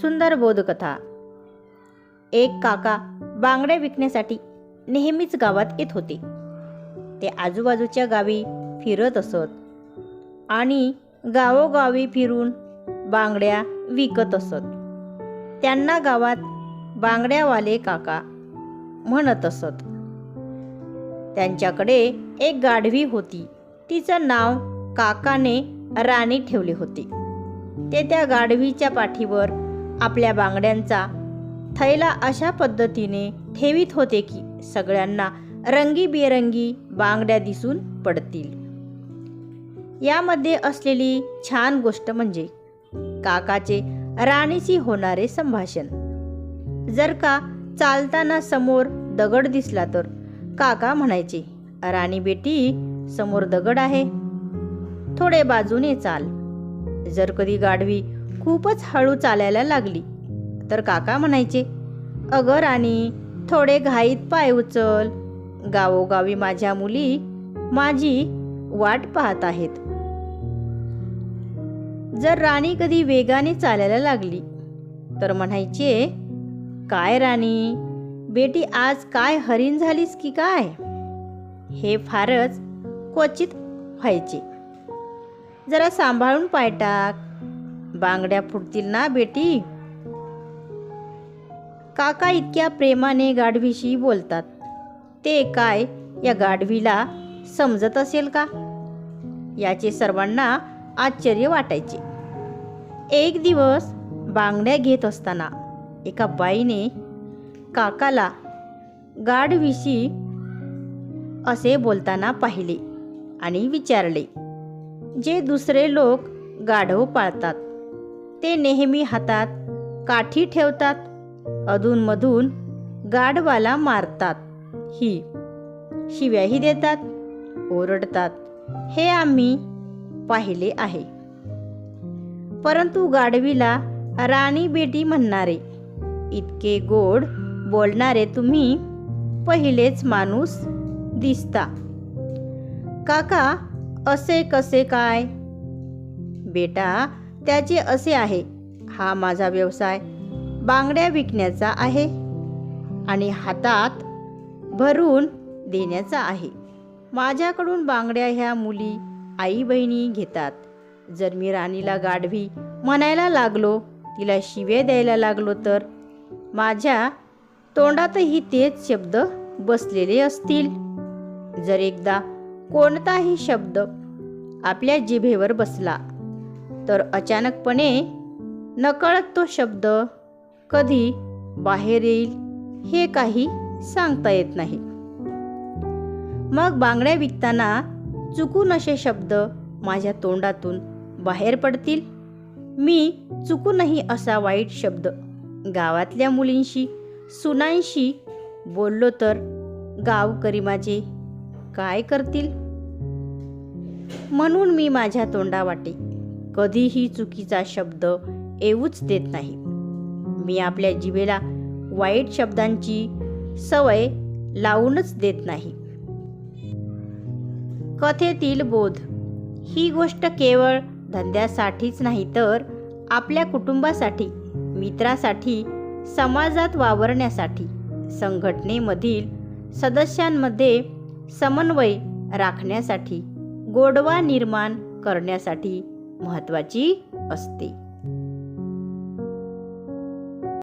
सुंदर बोधकथा. एक काका बांगड्या विकण्यासाठी नेहमीच गावात येत होते. ते आजूबाजूच्या गावी फिरत असत आणि गावोगावी फिरून बांगड्या विकत असत. त्यांना गावात बांगड्यावाले काका म्हणत असत. त्यांच्याकडे एक गाढवी होती. तिचं नाव काकाने राणी ठेवले होते. ते त्या गाढवीच्या पाठीवर आपल्या बांगड्यांचा. थैला अशा पद्धतीने ठेवीत होते की सगळ्यांना रंगीबेरंगी बांगड्या दिसून पडतील. यामध्ये असलेली छान गोष्ट म्हणजे काकाचे राणीशी होणारे संभाषण. जर का चालताना समोर दगड दिसला तर काका म्हणायचे राणी बेटी समोर दगड आहे. थोडे बाजूने चाल. जर कधी गाढवी खूपच हळू चालायला लागली. तर काका म्हणायचे अगं राणी थोडे घाईत पाय उचल. गावोगावी माझ्या मुली माझी वाट पाहत आहेत. जर राणी कधी वेगाने चालायला लागली तर म्हणायचे काय राणी बेटी आज काय हरीण झालीस की काय? हे फारच क्वचित व्हायचे. जरा सांभाळून पाय टाक. बांगड्या फुटतील ना बेटी? काका इतक्या प्रेमाने गाढवीशी बोलतात. ते काय या गाढवीला समजत असेल का? याचे सर्वांना आश्चर्य वाटायचे. एक दिवस बांगड्या घेत असताना एका बाईने काकाला गाढवीशी असे बोलताना पाहिले आणि विचारले जे दुसरे लोक गाढव पाळतात ते नेहमी हातात काठी ठेवतात. अधूनमधून गाढवाला मारतात. ही शिव्याही देतात. ओरडतात. हे आम्ही पाहिले आहे. परंतु गाढवीला राणी बेटी म्हणणारे इतके गोड बोलणारे तुम्ही पहिलेच माणूस दिसता. काका असे कसे काय? बेटा त्याचे असे आहे हा माझा व्यवसाय बांगड्या विकण्याचा आहे आणि हातात भरून देण्याचा आहे. माझ्याकडून बांगड्या ह्या मुली आई बहिणी घेतात. जर मी राणीला गाढवी म्हणायला लागलो तिला शिवे द्यायला लागलो तर माझ्या तोंडातही तेच शब्द बसलेले असतील. जर एकदा कोणताही शब्द आपल्या जिभेवर बसला तर अचानकपणे नकळत तो शब्द कधी बाहेर येईल हे काही सांगता येत नाही. मग बांगड्या विकताना चुकून असे शब्द माझ्या तोंडातून बाहेर पडतील? मी चुकूनही असा वाईट शब्द गावातल्या मुलींशी सुनांशी बोललो तर गावकरी माझे काय करतील? म्हणून मी माझ्या तोंडावाटे कधीही चुकीचा शब्द येऊच देत नाही. मी आपल्या जिभेला वाईट शब्दांची सवय लावूनच देत नाही. कथेतील बोध. ही गोष्ट केवळ धंद्यासाठीच नाही तर आपल्या कुटुंबासाठी मित्रासाठी समाजात वावरण्यासाठी संघटनेमधील सदस्यांमध्ये समन्वय राखण्यासाठी गोडवा निर्माण करण्यासाठी महत्त्वाची असते.